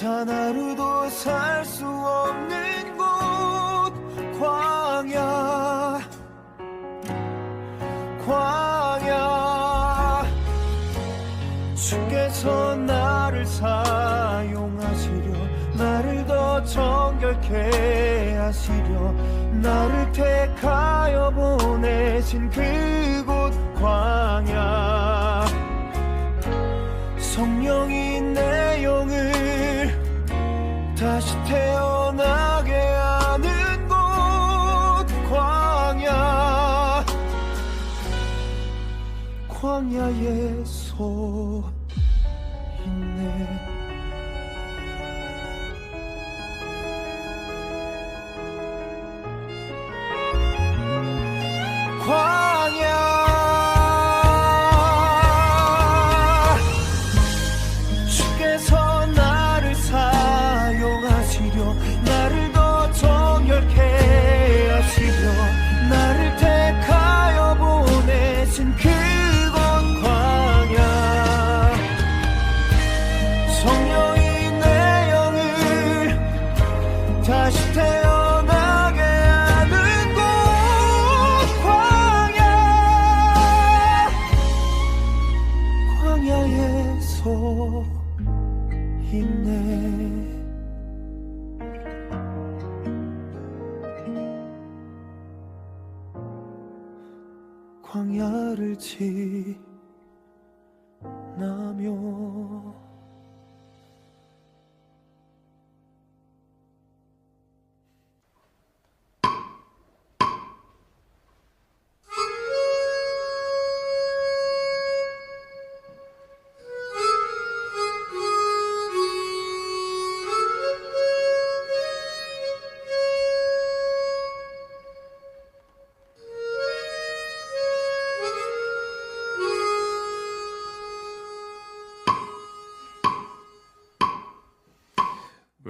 단 하루도 살 수 없는 곳 광야. 광야. 주께서 나를 사용하시려 나를 더 정결케 하시려 나를 택하여 보내신 그곳 광야 광야에 서 광야를 지나며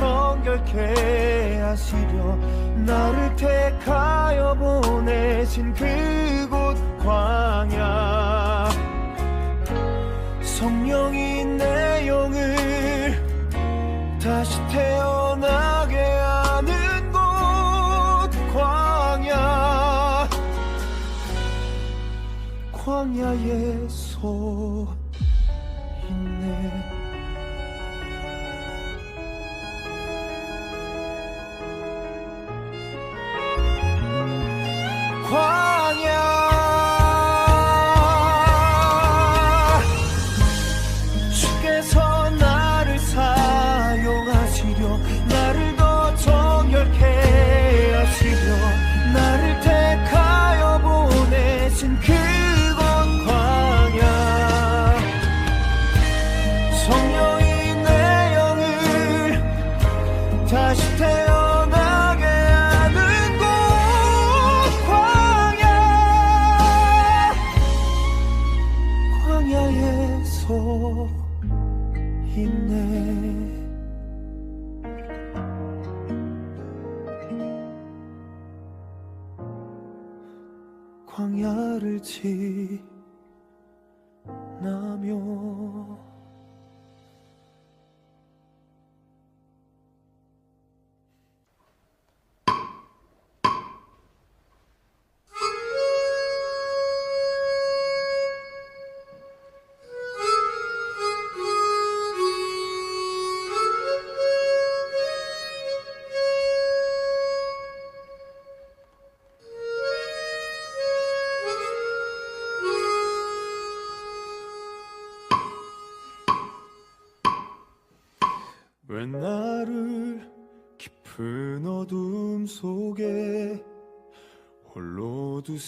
정결케 하시려 나를 택하여 보내신 그곳 광야. 성령이 내 영을 태어나게 하는 곳 광야. 광야에 서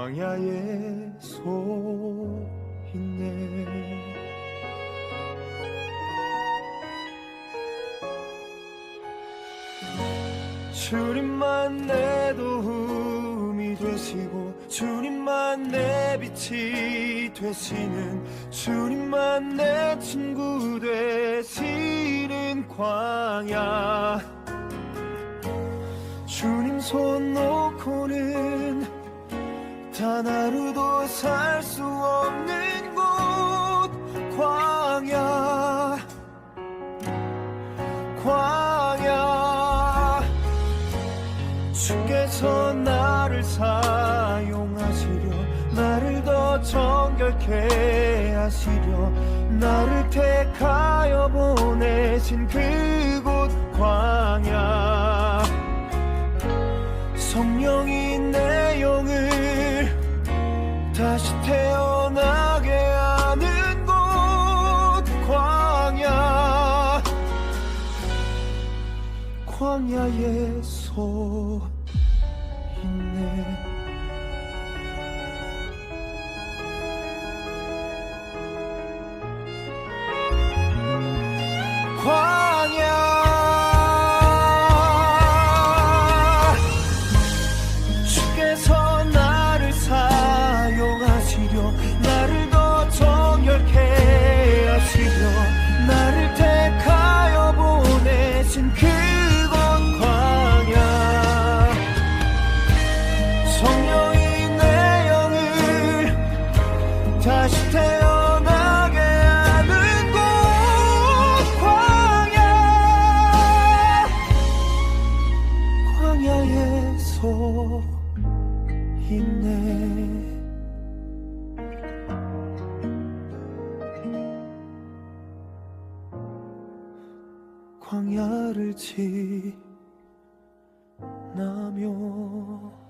광야에 서 있네. 주님만 내 도움이 되시고 주님만 내 빛이 되시는 주님만 내 친구 되시는 광야. 주님 손 놓고는 단 하루도 살 수 없는 곳 광야. 광야. 주께서 나를 사용하시려 나를 더 정결케 하시려 나를 택하여 보내신 그곳 광야 태어나게 하는 곳 광야. 광야에 서 있네 지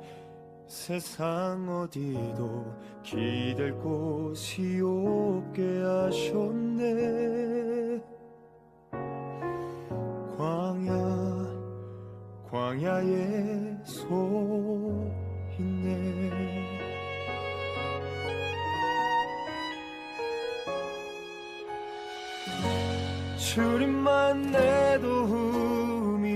세상 어디도 기댈 곳이 없게 하셨네. 광야 광야에 서 있네. 주님만 내 도움이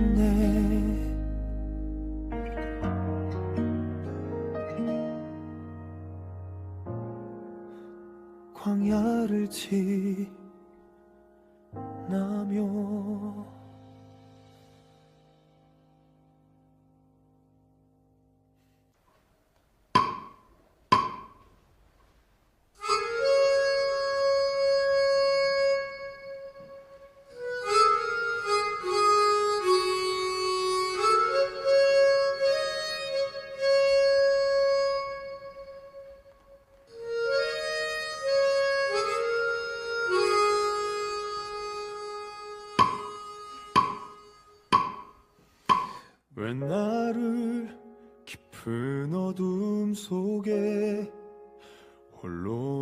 있네. 광야를 지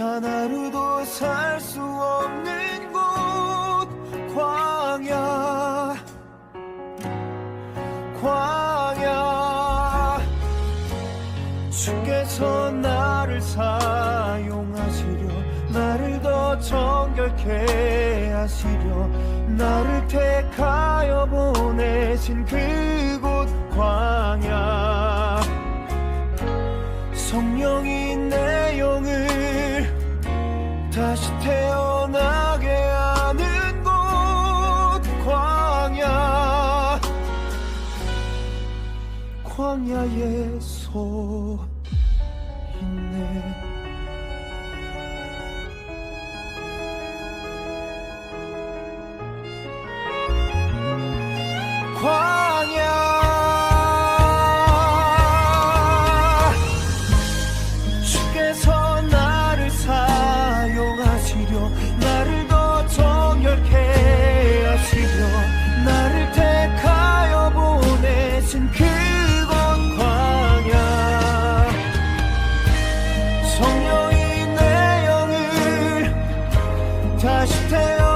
단 하루도 살 수 없는 곳 광야. 광야. 주께서 나를 사용하시려 나를 더 정결케 하시려 나를 택하여 보내신 그곳 광야. 성령이 내 다시 태어나게 하는 곳 광야. 광야의 소. 다시 태어